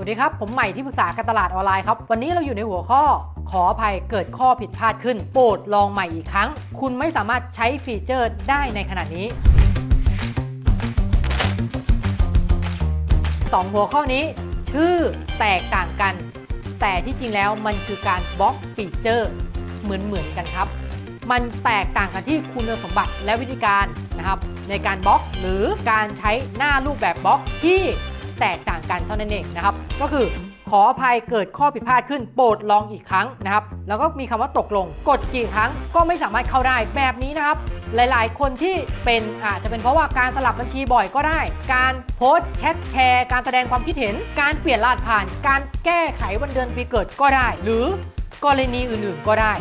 วัสดีครับ ผมใหม่ที่ปรึกษาการตลาดออนไลน์ครับ วันนี้เราอยู่ในหัวข้อ ขออภัยเกิดข้อผิดพลาดขึ้น โปรดลองใหม่อีกครั้ง คุณไม่สามารถใช้ฟีเจอร์ได้ในขณะนี้สองหัวข้อนี้ ชื่อแตกต่างกัน แต่ที่จริงแล้วมันคือการบล็อกฟีเจอร์เหมือนเหมือนกันครับ มันแตกต่างกันที่คุณสมบัติและวิธีการนะครับในการบล็อกหรือการใช้หน้ารูปแบบบล็อกที่ แตกต่างกันเท่านั้นเองนะครับ ก็คือขออภัยเกิดข้อผิดพลาดขึ้นโปรดลองอีกครั้งนะครับ แล้วก็มีคำว่าตกลง กดกี่ครั้งก็ไม่สามารถเข้าได้แบบนี้นะครับ หลายๆ คนที่เป็นอาจจะเป็นเพราะว่าการสลับบัญชีบ่อยก็ได้ การโพสต์แชทแชร์ การแสดงความคิดเห็น การเปลี่ยนรหัสผ่าน การแก้ไขวันเดือนปีเกิดก็ได้ หรือกรณีอื่นๆก็ได้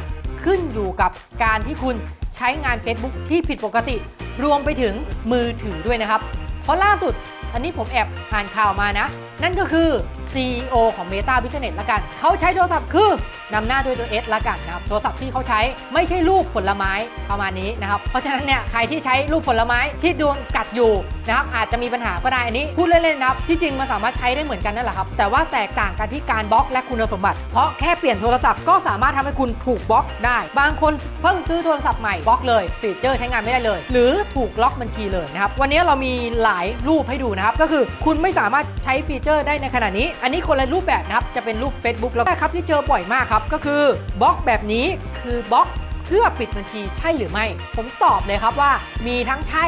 ขึ้นอยู่กับการที่คุณใช้งาน Facebook ที่ผิดปกติ รวมไปถึงมือถือด้วยนะครับ เพราะล่าสุด อันนี้ผมแอบอ่านข่าวมานะ นั่นก็คือ CEO ของ Meta Business ละกัน เขาใช้โทรศัพท์คือนำหน้าด้วยตัว S ละกันนะครับ โทรศัพท์ที่เขาใช้ไม่ใช่รูปผลไม้ประมาณนี้นะครับ เพราะฉะนั้นเนี่ยใครที่ใช้รูปผลไม้ที่ดวงกัดอยู่นะครับอาจจะมีปัญหาก็ได้อันนี้พูดเล่นๆนะครับที่จริงมันสามารถใช้ได้เหมือนกันนั่นแหละครับ แต่ว่าแตกต่างกันที่การบล็อกและคุณสมบัติ เพราะแค่เปลี่ยนโทรศัพท์ก็สามารถทำให้คุณถูกบล็อกได้ บางคนเพิ่งซื้อโทรศัพท์ใหม่บล็อกเลยฟีเจอร์ใช้งานไม่ได้เลย หรือถูกล็อกบัญชีเลยนะครับวันนี้เรามีหลายรูปให้ดูนะครับก็คือคุณไม่สามารถใช้ฟีเจอร์ได้ในขณะนี้อันนี้คนละรูปแบบนะครับ จะเป็นรูป Facebook แล้วก็ครับที่เจอบ่อยมากครับ ก็คือบล็อกแบบนี้คือบล็อก เพื่อปิดบัญชีใช่หรือไม่ ผมตอบเลยครับว่ามีทั้งใช่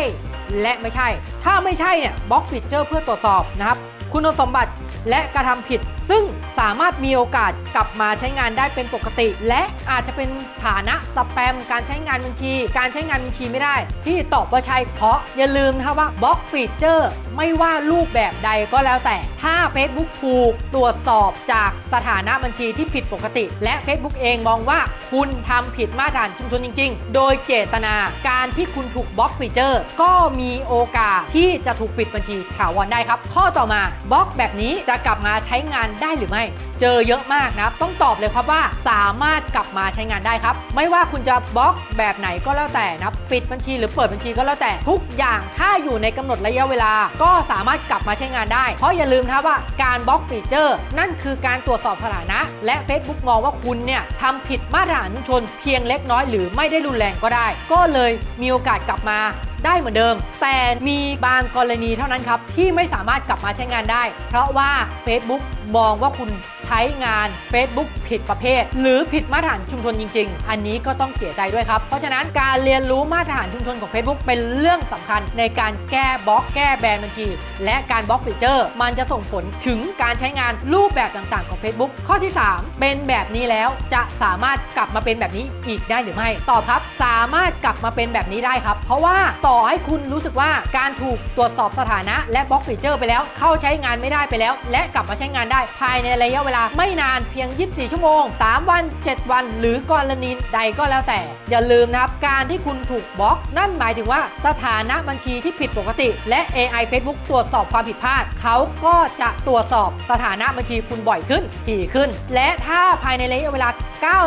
และไม่ใช่ ถ้าไม่ใช่เนี่ยบล็อกฟีเจอร์เพื่อตรวจสอบนะครับ คุณสมบัติและกระทำผิด ซึ่งสามารถมีโอกาสกลับมาใช้งานได้เป็นปกติ และอาจจะเป็นฐานะสแปมการใช้งานบัญชี การใช้งานบัญชีไม่ได้ ที่ตอบว่าใช่เพราะอย่าลืมนะครับว่าบล็อกฟีเจอร์ไม่ว่ารูปแบบใดก็แล้วแต่ ถ้า Facebook ถูกตรวจสอบจากสถานะบัญชีที่ผิดปกติ และ Facebook เองมองว่าคุณทำผิดมาตรฐานชุมชนจริง ๆ โดยเจตนาการที่คุณถูกบล็อกฟีเจอร์ ก็มีโอกาสที่จะถูกปิดบัญชีถาวรได้ครับ ข้อต่อมาบล็อกแบบนี้จะกลับมาใช้งานได้หรือไม่ เจอเยอะมากนะครับต้องตอบเลยครับว่าสามารถกลับมาใช้งานได้ครับ ไม่ว่าคุณจะบล็อกแบบไหนก็แล้วแต่นับปิดบัญชีหรือเปิดบัญชีก็แล้วแต่ทุกอย่างถ้าอยู่ในกำหนดระยะเวลา ก็สามารถกลับมาใช้งานได้ เพราะอย่าลืมนะครับว่าการบล็อกฟีเจอร์ นั่นคือการตรวจสอบสถานะ และ Facebook มองว่าคุณเนี่ยทำผิดมาตรฐานชุมชนเพียงเล็กน้อยหรือไม่ได้รุนแรงก็ได้ ก็เลยมีโอกาสกลับมา ได้เหมือนเดิม แต่มีบางกรณีเท่านั้นครับ ที่ไม่สามารถกลับมาใช้งานได้ เพราะว่า Facebook มองว่าคุณใช้งาน Facebook ผิดประเภท หรือผิดมาตรฐานชุมชนจริง ๆ อันนี้ก็ต้องเสียใจด้วยครับ เพราะฉะนั้นการเรียนรู้มาตรฐานชุมชนของ Facebook เป็นเรื่องสำคัญในการแก้บล็อกแก้แบนบัญชี และการบล็อกฟีเจอร์ มันจะส่งผลถึงการใช้งานรูปแบบต่างๆของ Facebook ข้อที่ 3 เป็นแบบนี้แล้วจะสามารถกลับมาเป็นแบบนี้อีกได้หรือไม่ตอบครับ สามารถกลับมาเป็นแบบนี้ได้ครับ เพราะว่าต่อ่อให้คุณรู้สึกว่าการถูกตรวจสอบสถานะ และบล็อกฟีเจอร์ไปแล้ว เข้าใช้งานไม่ได้ไปแล้ว และกลับมาใช้งานได้ภายในระยะเวลาไม่นานเพียง 24 ชั่วโมง 3 วัน 7 วัน หรือกรณีใดก็แล้วแต่ อย่าลืมนะครับ การที่คุณถูกบล็อก นั่นหมายถึงว่าสถานะบัญชีที่ผิดปกติ และ AI Facebook ตรวจสอบความผิดพลาด เขาก็จะตรวจสอบสถานะบัญชีคุณบ่อยขึ้นถี่ขึ้น และถ้าภายในระยะเวลา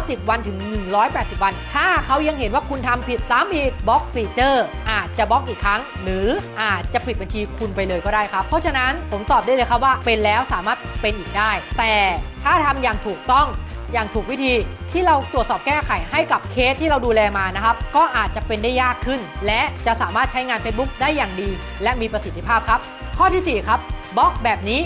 90 วันถึง 180 วัน ถ้าเขายังเห็นว่าคุณทำผิดซ้ำอีกบล็อกฟีเจอร์อาจจะบล็อกอีกครั้ง หรืออาจจะปิดบัญชีคุณไปเลยก็ได้ครับ เพราะฉะนั้นผมตอบได้เลยครับว่าเป็นแล้วสามารถเป็นอีกได้ แต่ถ้าทำอย่างถูกต้องอย่างถูกวิธีที่เราตรวจสอบแก้ไขให้กับเคสที่เราดูแลมานะครับ ก็อาจจะเป็นได้ยากขึ้น และจะสามารถใช้งาน Facebook ได้อย่างดี และมีประสิทธิภาพครับ ข้อทีสี่4 ครับบล็อกแบบนี้